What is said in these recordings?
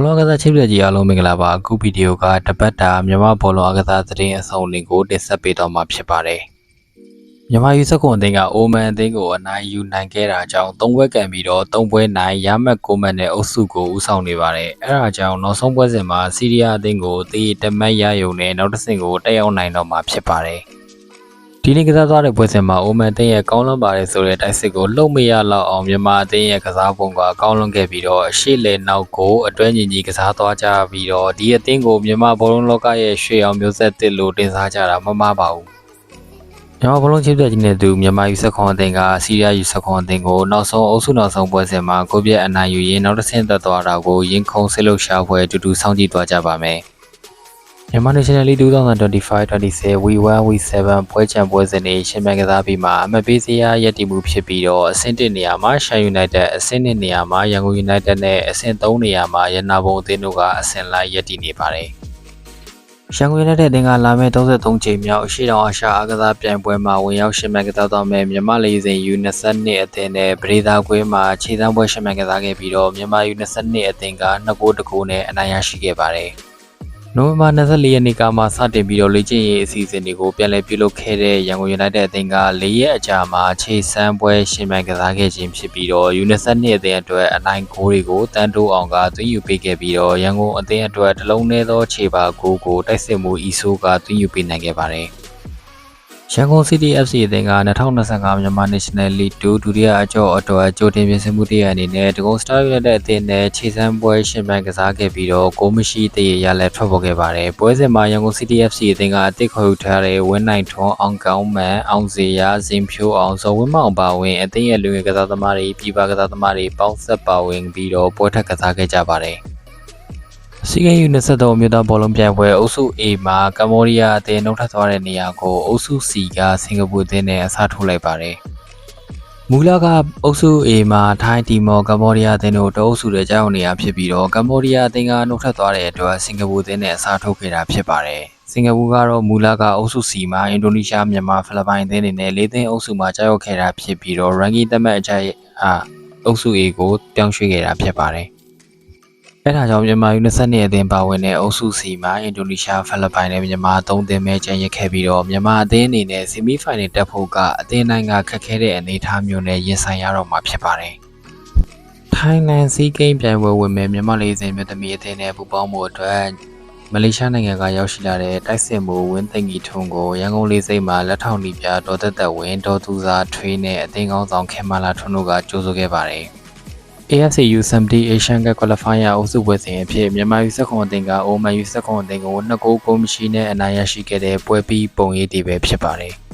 ဘောလုံးအကစားချိတ်ပြကြီးအားလုံးမင်္ဂလာပါအခုဗီဒီယိုကတပတ်တာမြန်မာဘောလုံးအကစားသတင်းအစုံလင်ကိုတင်ဆက်ပေးတော့မှာဖြစ်ပါတယ်မြန်မာယူဆက်ကွန်အသင်းကအိုမန်အသင်းကိုအနိုင်ယူနိုင်ခဲ့တာကြောင့်၃ပွဲကန်ပြီးတော့၃ပွဲနိုင်ရမတ်ကိုမန်နဲ့အုပ်စုကိုဦးဆောင်နေပါတယ်အဲဒါကြောင့်နောက်ဆုံးပွဲစဉ်မှာစီးရီးယားအသင်းကိုတေးတမတ်ရယုံနဲ့နောက်တစ်ဆင့်ကိုတက်ရောက်နိုင်တော့မှာဖြစ်ပါတယ် ဒီနေ့ကစားသွားတဲ့ပွဲစဉ်မှာအိုမန်တင်းရဲ့ကောင်းလွန်ပါတယ်ဆိုတဲ့တိုက်စစ်ကိုလှုပ်မရလောက်အောင်မြန်မာအသင်းရဲ့ကစားပုံကကောင်းလွန်ခဲ့ပြီးတော့အရှိလေနောက်ကိုအတွဲညီညီကစားသွားကြပြီးတော့ဒီအသင်းကိုမြန်မာဘောလုံးလောကရဲ့ရွှေအောင်မျိုးဆက်တစ်လို့တင်စားကြတာမမှားပါဘူးမြန်မာဘောလုံးချစ်တဲ့ကြီးနဲ့သူမြန်မာယူဆက်ခွန်အသင်းကစီးရီးယားယူဆက်ခွန်အသင်းကိုနောက်ဆုံးအုပ်စုနောက်ဆုံးပွဲစဉ်မှာကိုပြက်အနိုင်ယူရင်းနောက်တစ်ဆင့်သက်သွားတာကိုရင်ခုန်ဆစ်လို့ရှာဖွယ်အတူတူစောင့်ကြည့်သွားကြပါမယ် မြန်မာ National League 2025-26 We1 We7 ပွဲချန်ပွဲစဉ်တွေရှင်မြန်ကစားပြီးမှအမပေးစရာရည်တည်မှုဖြစ်ပြီးတော့အဆင့်1နေရာမှာ Shan United အဆင့်2နေရာမှာရန်ကုန် United နဲ့အဆင့်3နေရာမှာရန်နာဘုံအသင်းတို့ကအဆင့်လိုက်ရည်တည်နေပါတယ်။ရန်ကုန် United အသင်းကလာမယ့်33ချိန်မြောက်အရှိတောင်အာရှအားကစားပြိုင်ပွဲမှာဝင်ရောက်ရှင်မြန်ကစားသွားမယ်မြန်မာလေစဉ် U22 အသင်းနဲ့ပရိသာကွင်းမှာခြေစမ်းပွဲရှင်မြန်ကစားခဲ့ပြီးတော့မြန်မာ U22 အသင်းက2ဂိုးတကူနဲ့အနိုင်ရရှိခဲ့ပါတယ်။ နိုဝင်ဘာ24ရက်နေ့ကမှစတင်ပြီးတော့လေ့ကျင့်ရေးအစီအစဉ်တွေကိုပြန်လည်ပြုလုပ်ခဲ့တဲ့ရန်ကုန် United အသင်းက၄ရက်အကြာမှာခြေစမ်းပွဲရှင်မြန်ကစားခဲ့ခြင်းဖြစ်ပြီးတော့ U22 အသင်းအတွက်အနိုင်ဂိုးတွေကိုတန်းတိုးအောင်ကသွင်းယူပေးခဲ့ပြီးတော့ရန်ကုန်အသင်းအတွက်တလုံးသေးသောခြေပါဂိုးကိုတိုက်စစ်မှုအီဆိုးကသွင်းယူပေးနိုင်ခဲ့ပါတယ်။ ရန်ကုန် City FC အသင်းက2025မြန်မာ National League 2ဒုတိယအကျော်အတွက်ကြိုတင်ပြင်ဆင်မှုတရအနေနဲ့ဒဂုံ Star United အသင်းနဲ့ခြေစမ်းပွဲရှင်ပန်းကစားခဲ့ပြီးတော့ဂိုးမရှိတရရလက်ထွက်ပေါ်ခဲ့ပါတယ်။ပွဲစဉ်မှာရန်ကုန် City FC အသင်းကအသစ်ခေါ်ယူထားတဲ့ဝင်းနိုင်ထွန်းအောင်ကောင်းမန်အောင်စေရဇင်ဖြိုးအောင်ဇော်ဝင်းမောင်ပါဝင်အသင်းရဲ့လူငယ်ကစားသမားတွေပြည်ပကစားသမားတွေပေါင်းဆက်ပါဝင်ပြီးတော့ပွဲထက်ကစားခဲ့ကြပါတယ်။ စီကယူ23မြို့သားဘောလုံးပြိုင်ပွဲအုပ်စု A မှာကမ္ဘောဒီးယားအသင်းနှုတ်ထွက်သွားတဲ့နေရာကိုအုပ်စု C ကစင်ကာပူအသင်းနဲ့အစားထိုးလိုက်ပါတယ်။မူလကအုပ်စု A မှာထိုင်းတီမော်ကမ္ဘောဒီးယားအသင်းတို့တအုပ်စုတွေကြောက်နေရဖြစ်ပြီးတော့ကမ္ဘောဒီးယားအသင်းကနှုတ်ထွက်သွားတဲ့အတွက်စင်ကာပူအသင်းနဲ့အစားထိုးခဲ့တာဖြစ်ပါတယ်။စင်ကာပူကတော့မူလကအုပ်စု C မှာအင်ဒိုနီးရှားမြန်မာဖိလစ်ပိုင်အသင်းတွေနဲ့လေးသိန်းအုပ်စုမှာကြောက်ခဲ့တာဖြစ်ပြီးတော့ ranking သတ်မှတ်အကြိုက်အားအုပ်စု A ကိုပြောင်းရွှေ့ခဲ့တာဖြစ်ပါတယ်။ အဲဒါကြောင့်မြန်မာ U22 အသင်းပါဝင်တဲ့အုပ်စု C မှာအင်ဒိုနီးရှားဖိလစ်ပိုင်နဲ့မြန်မာ၃သင်းပဲကျန်ရစ်ခဲ့ပြီးတော့မြန်မာအသင်းအနေနဲ့ဆီမီဖိုင်နယ်တက်ဖို့ကအသင်းတိုင်းကခက်ခဲတဲ့အနေအထားမျိုးနဲ့ရင်ဆိုင်ရတော့မှာဖြစ်ပါတယ်။ထိုင်းလန်စီးကိန်းပြိုင်ပွဲဝင်မဲ့မြန်မာလေးစင်မြို့သမီးအသင်းနဲ့ပူးပေါင်းမှုအတွက်မလေးရှားနိုင်ငံကရောက်ရှိလာတဲ့တိုက်စစ်မှုဝင်းသိင္ကြီးထုံးကိုရန်ကုန်လေးစိတ်မှာလက်ထောက်နီးပြဒေါ်သက်သက်ဝင်းဒေါ်သူစာထွေးနဲ့အသင်းကောင်းဆောင်ခင်မာလာထွန်းတို့ကကြိုးဆိုခဲ့ပါတယ်။ AFC U70 Asian Cup Qualifier အုပ်စုပွဲစဉ်အဖြစ်မြန်မာ U19 အသင်းကအိုမန် U19 အသင်းကို2ဂိုးကိုမရှိနဲ့အနိုင်ရရှိခဲ့တဲ့ပွဲပြီးပုံရိပ်တွေပဲဖြစ်ပါတယ်။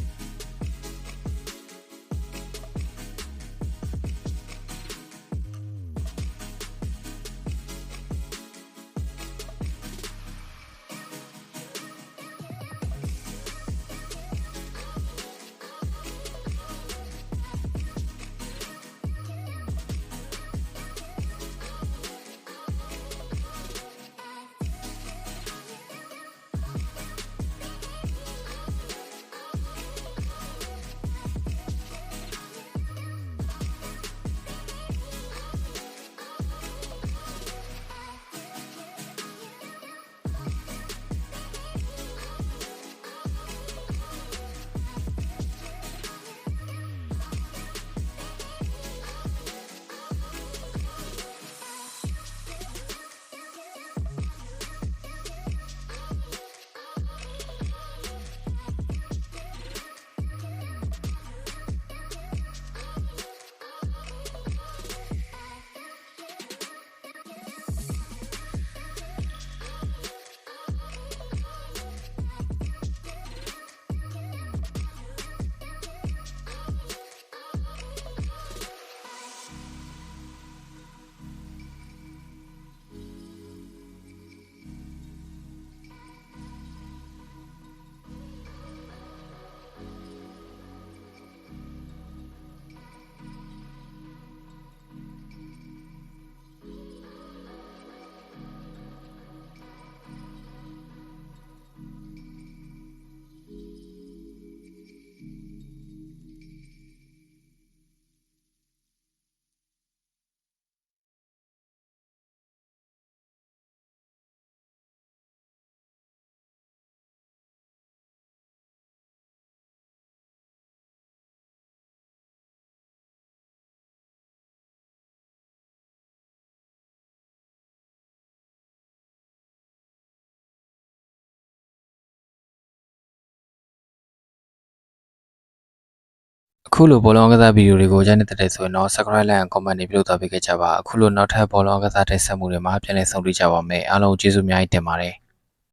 အခုလိုဘောလုံးကစားဗီဒီယိုတွေကိုကြိုက်နေတဲ့ဆိုရင်တော့ subscribe လိုက် comment တွေပြုလုပ်သွားပေးခဲ့ကြပါအခုလိုနောက်ထပ်ဘောလုံးကစားတင်ဆက်မှုတွေမှာပြန်လည်ဆုံတွေ့ကြပါမယ်အားလုံးကျေးဇူးအများကြီးတင်ပါတယ်